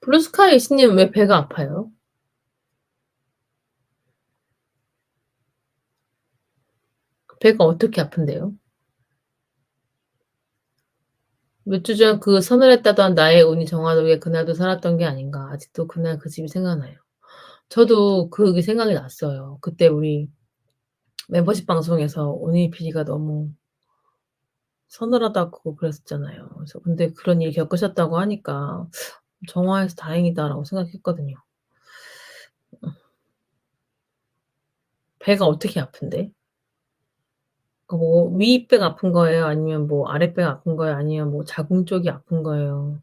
블루스카이 이씨님 왜 배가 아파요? 배가 어떻게 아픈데요? 몇 주 전 그 서늘했다던 나의 운이 정화록에 그날도 살았던 게 아닌가. 아직도 그날 그 집이 생각나요. 저도 그게 생각이 났어요. 그때 우리 멤버십 방송에서 오니 PD가 너무 서늘하다고 그랬었잖아요. 그래서 근데 그런 일 겪으셨다고 하니까 '정화해서 다행이다.'라고 생각했거든요. 음. 배가 어떻게 아픈데? 그뭐 윗배가 아픈 거예요? 아니면 뭐 아랫배가 아픈 거예요? 아니면 뭐 자궁 쪽이 아픈 거예요?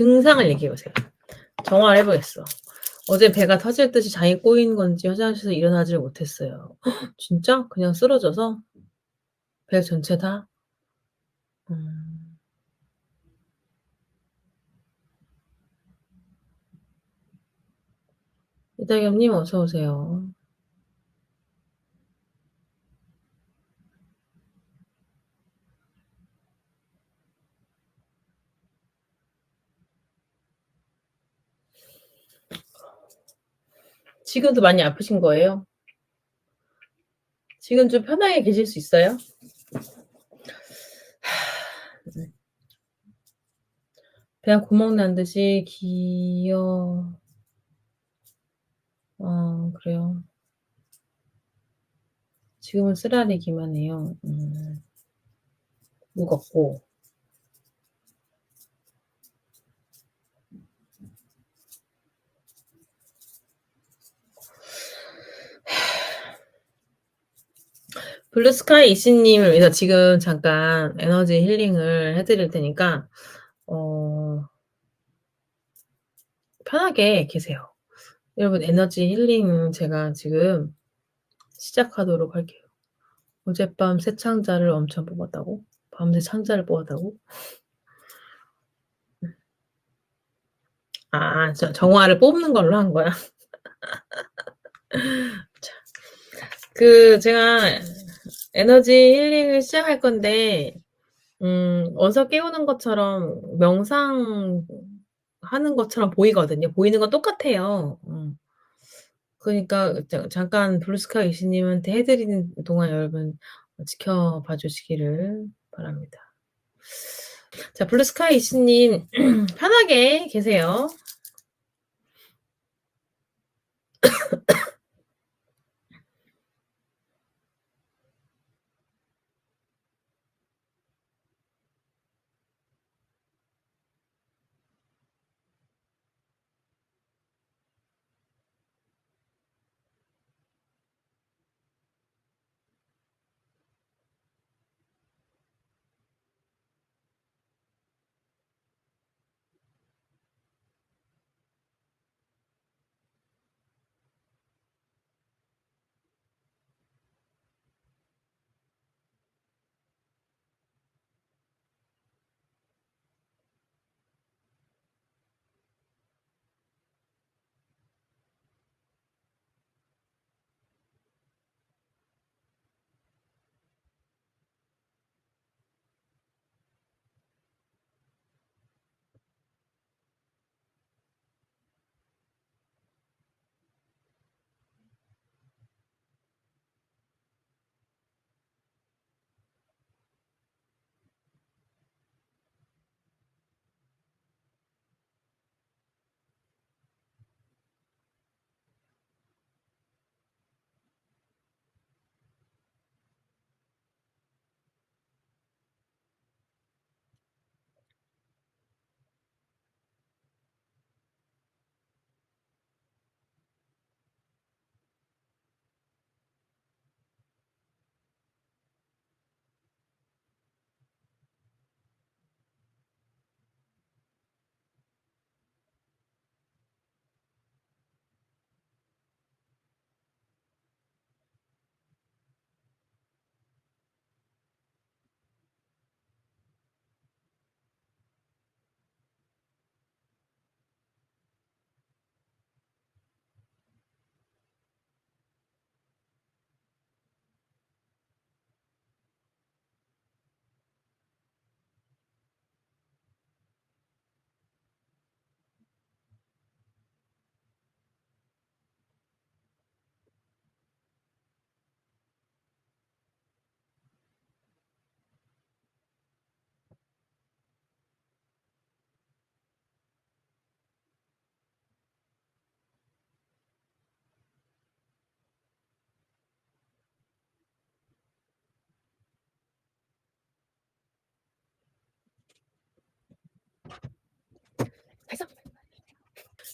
증상을 얘기해 보세요. 정화를 해 보겠어. 어제 배가 터질 듯이 장이 꼬인 건지 화장실에서 일어나지를 못했어요. 진짜? 그냥 쓰러져서? 배 전체 다? 음. 이다겸님 어서 오세요. 지금도 많이 아프신 거예요? 지금 좀 편하게 계실 수 있어요? 음. 배가 구멍 난 듯이 기어 아 그래요. 지금은 쓰라리기만 해요. 음. 무겁고. 블루스카이 이씨님을 위해서 지금 잠깐 에너지 힐링을 해 드릴 테니까 어 편하게 계세요. 여러분 에너지 힐링 제가 지금 시작하도록 할게요. 어젯밤 새 창자를 엄청 뽑았다고? 밤새 창자를 뽑았다고? 음. 아저 정화를 뽑는 걸로 한 거야? 자. 그 제가 에너지 힐링을 시작할 건데 음 어서 깨우는 것처럼 명상하는 것처럼 보이거든요. 보이는 건 똑같아요. 음. 그러니까 자 잠깐 블루스카이 이씨님한테 해 드리는 동안 여러분 지켜봐 주시기를 바랍니다. 자 블루스카이 이씨님 편하게 계세요.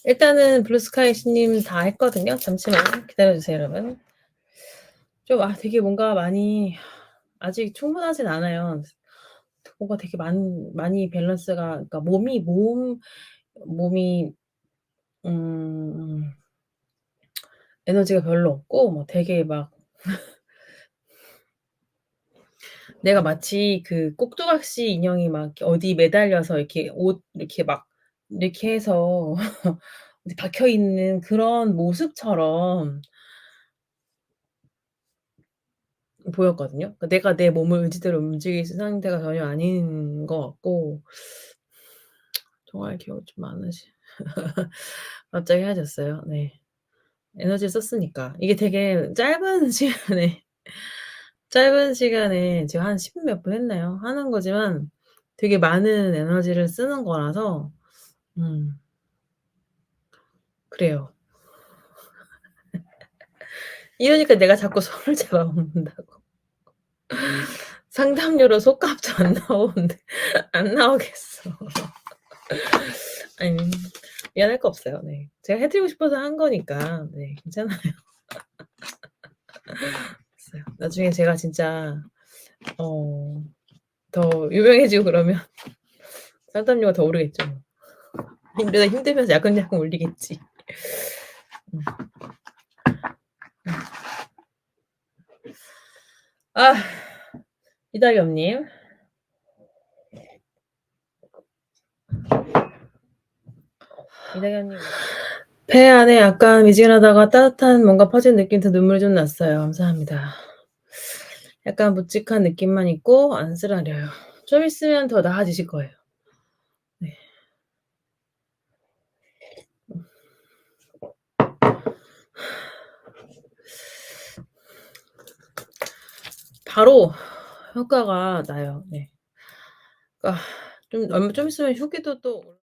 일단은 블루스카이 님다 했거든요. 잠시만 기다려 주세요, 여러분. 좀 아 되게 뭔가 많이 아직 충분하진 않아요. 뭔가 되게 많 많이 밸런스가 그러니까 몸이 몸 몸이 음 에너지가 별로 없고 뭐 되게 막 내가 마치 그 꼭두각시 인형이 막 어디 매달려서 이렇게 옷 이렇게 막 이렇게 해서 박혀 있는 그런 모습처럼 보였거든요. 그러니까 내가 내 몸을 의지대로 움직일 상태가 전혀 아닌 것 같고 정말 기억이 좀 많으시 갑자기 하얘졌어요. 네. 에너지를 썼으니까. 이게 되게 짧은 시간에 짧은 시간에 제가 한 10몇 분 했나요? 하는 거지만 되게 많은 에너지를 쓰는 거라서 음. 그래요. 이러니까 내가 자꾸 손을 잡아먹는다고. 상담료로 속값도 안 나오는데 안 나오겠어. 아니 미안할 거 없어요. 네. 제가 해 드리고 싶어서 한 거니까 네 괜찮아요. 나중에 제가 진짜 어 더 유명해지고 그러면 상담료가 더 오르겠죠 뭐. 힘들다 힘들면서 야금야금 올리겠지. 음. 음. 아 이다겸 님. 이다겸 님. 배 안에 약간 미지근하다가 따뜻한 뭔가 퍼지는 느낌에서 눈물이 좀 났어요. 감사합니다. 약간 묵직한 느낌만 있고 안 쓰라려요. 좀 있으면 더 나아지실 거예요. 바로 효과가 나요. 네. 그러니까 좀 얼마 좀 있으면 후기도 또